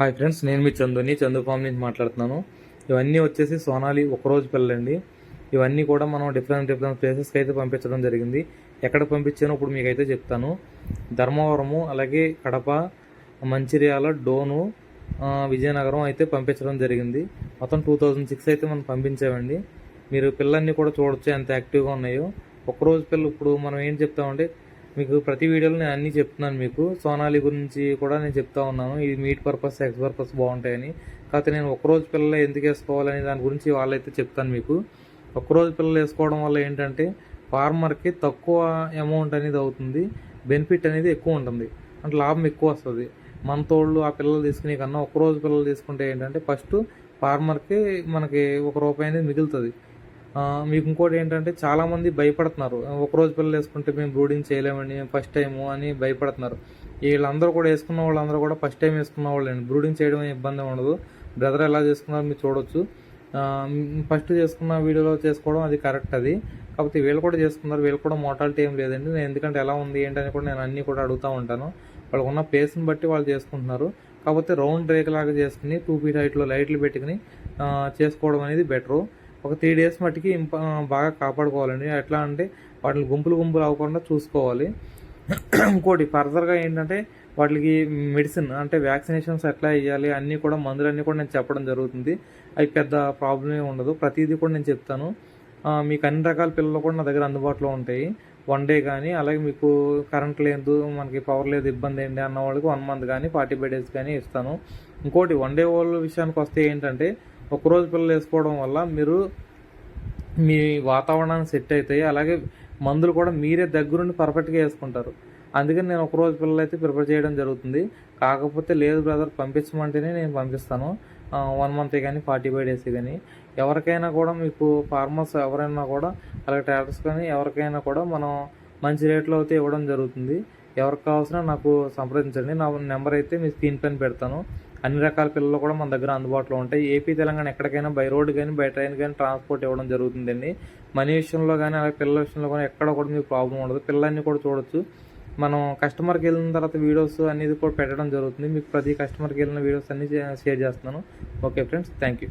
Hi friends నేను మీ చందుని Chandu form నుంచి మాట్లాడుతున్నాను. ఇవన్నీ వచ్చేసి సోనాలి ఒకరోజు పిల్లలండి. ఇవన్నీ కూడా మనం డిఫరెంట్ డిఫరెంట్ ప్లేసెస్కి అయితే పంపించడం జరిగింది. ఎక్కడ పంపించానో ఇప్పుడు మీకైతే చెప్తాను. ధర్మవరము అలాగే కడప మంచిర్యాల డోను విజయనగరం అయితే పంపించడం జరిగింది. మొత్తం టూ థౌజండ్ సిక్స్ అయితే మనం పంపించామండి. మీరు పిల్లల్ని కూడా చూడొచ్చు ఎంత యాక్టివ్గా ఉన్నాయో. ఒకరోజు పిల్లలు ఇప్పుడు మనం ఏం చెప్తామంటే మీకు ప్రతి వీడియోలో నేను అన్నీ చెప్తున్నాను మీకు. సోనాలి గురించి కూడా నేను చెప్తా ఉన్నాను. ఇది మీట్ పర్పస్ సెక్స్ పర్పస్ బాగుంటాయని. కాకపోతే నేను ఒకరోజు పిల్లలు ఎందుకు వేసుకోవాలని దాని గురించి వాళ్ళైతే చెప్తాను మీకు. ఒకరోజు పిల్లలు వేసుకోవడం వల్ల ఏంటంటే ఫార్మర్కి తక్కువ అమౌంట్ అనేది అవుతుంది. బెనిఫిట్ అనేది ఎక్కువ ఉంటుంది. అంటే లాభం ఎక్కువ వస్తుంది. మన తోళ్ళు ఆ పిల్లలు తీసుకునే కన్నా ఒకరోజు పిల్లలు తీసుకుంటే ఏంటంటే ఫస్ట్ ఫార్మర్కి మనకి ఒక రూపాయి అనేది మిగులుతుంది. మీకు ఇంకోటి ఏంటంటే చాలామంది భయపడుతున్నారు. ఒక రోజు పిల్లలు వేసుకుంటే మేము బ్రూడింగ్ చేయలేమండి ఫస్ట్ టైము అని భయపడుతున్నారు. వీళ్ళందరూ కూడా వేసుకున్న వాళ్ళందరూ కూడా ఫస్ట్ టైం వేసుకున్న వాళ్ళండి. బ్రూడింగ్ చేయడం ఇబ్బంది ఉండదు. బ్రదర్ ఎలా చేసుకున్నారో మీరు చూడొచ్చు. ఫస్ట్ చేసుకున్న వీడియోలో చేసుకోవడం అది కరెక్ట్ అది. కాకపోతే వీళ్ళు కూడా చేసుకున్నారు వీళ్ళు కూడా మోటాలిటీ ఏం లేదండి. నేను ఎందుకంటే ఎలా ఉంది ఏంటని కూడా నేను అన్నీ కూడా అడుగుతూ ఉంటాను. వాళ్ళకు ఉన్న ప్లేస్ని బట్టి వాళ్ళు చేసుకుంటున్నారు. కాకపోతే రౌండ్ రేక్ లాగా చేసుకుని టూ ఫీట్ హైట్లో లైట్లు పెట్టుకుని చేసుకోవడం అనేది బెటరు ఒక త్రీ డేస్ మట్టికి బాగా కాపాడుకోవాలండి. ఎట్లా అంటే వాటిని గుంపులు గుంపులు అవ్వకుండా చూసుకోవాలి. ఇంకోటి ఫర్దర్గా ఏంటంటే వాటికి మెడిసిన్ అంటే వ్యాక్సినేషన్స్ ఎట్లా వేయాలి అన్నీ కూడా మందులన్నీ కూడా నేను చెప్పడం జరుగుతుంది. అవి పెద్ద ప్రాబ్లమే ఉండదు. ప్రతిదీ కూడా నేను చెప్తాను. మీకు అన్ని రకాల పిల్లలు కూడా నా దగ్గర అందుబాటులో ఉంటాయి. వన్ డే కానీ అలాగే మీకు కరెంట్ లేదు మనకి పవర్ లేదు ఇబ్బంది ఏంటి అన్న వాళ్ళకి వన్ మంత్ కానీ ఫార్టీ ఫైవ్ డేస్ కానీ ఇస్తాను. ఇంకోటి వన్ డే వాళ్ళ విషయానికి వస్తే ఏంటంటే ఒకరోజు పిల్లలు వేసుకోవడం వల్ల మీరు మీ వాతావరణాన్ని సెట్ అవుతాయి. అలాగే మందులు కూడా మీరే దగ్గరుండి పర్ఫెక్ట్గా వేసుకుంటారు. అందుకని నేను ఒకరోజు పిల్లలు అయితే ప్రిపేర్ చేయడం జరుగుతుంది. కాకపోతే లేదు బ్రదర్ పంపించమంటేనే నేను పంపిస్తాను. వన్ మంత్ కానీ ఫార్టీ ఫైవ్ డేస్ కానీ ఎవరికైనా కూడా మీకు ఫార్మర్స్ ఎవరైనా కూడా అలాగే ట్రాక్టర్స్ కానీ ఎవరికైనా కూడా మనం మంచి రేట్లో అయితే ఇవ్వడం జరుగుతుంది. ఎవరికి కావాల్సిన నాకు సంప్రదించండి. నా నెంబర్ అయితే మీ స్క్రీన్ పైన పెడతాను. అన్ని రకాల పిల్లలు కూడా మన దగ్గర అందుబాటులో ఉంటాయి. ఏపీ తెలంగాణ ఎక్కడికైనా బై రోడ్ కానీ బై ట్రైన్ కానీ ట్రాన్స్పోర్ట్ ఇవ్వడం జరుగుతుందండి. మనీ విషయంలో కానీ అలాగే పిల్లల విషయంలో కానీ ఎక్కడ కూడా మీకు ప్రాబ్లం ఉండదు. పిల్లల్ని కూడా చూడొచ్చు. మనం కస్టమర్కి వెళ్ళిన తర్వాత వీడియోస్ అనేది కూడా పెట్టడం జరుగుతుంది. మీకు ప్రతి కస్టమర్కి వెళ్ళిన వీడియోస్ అన్ని షేర్ చేస్తున్నాను. Okay friends thank you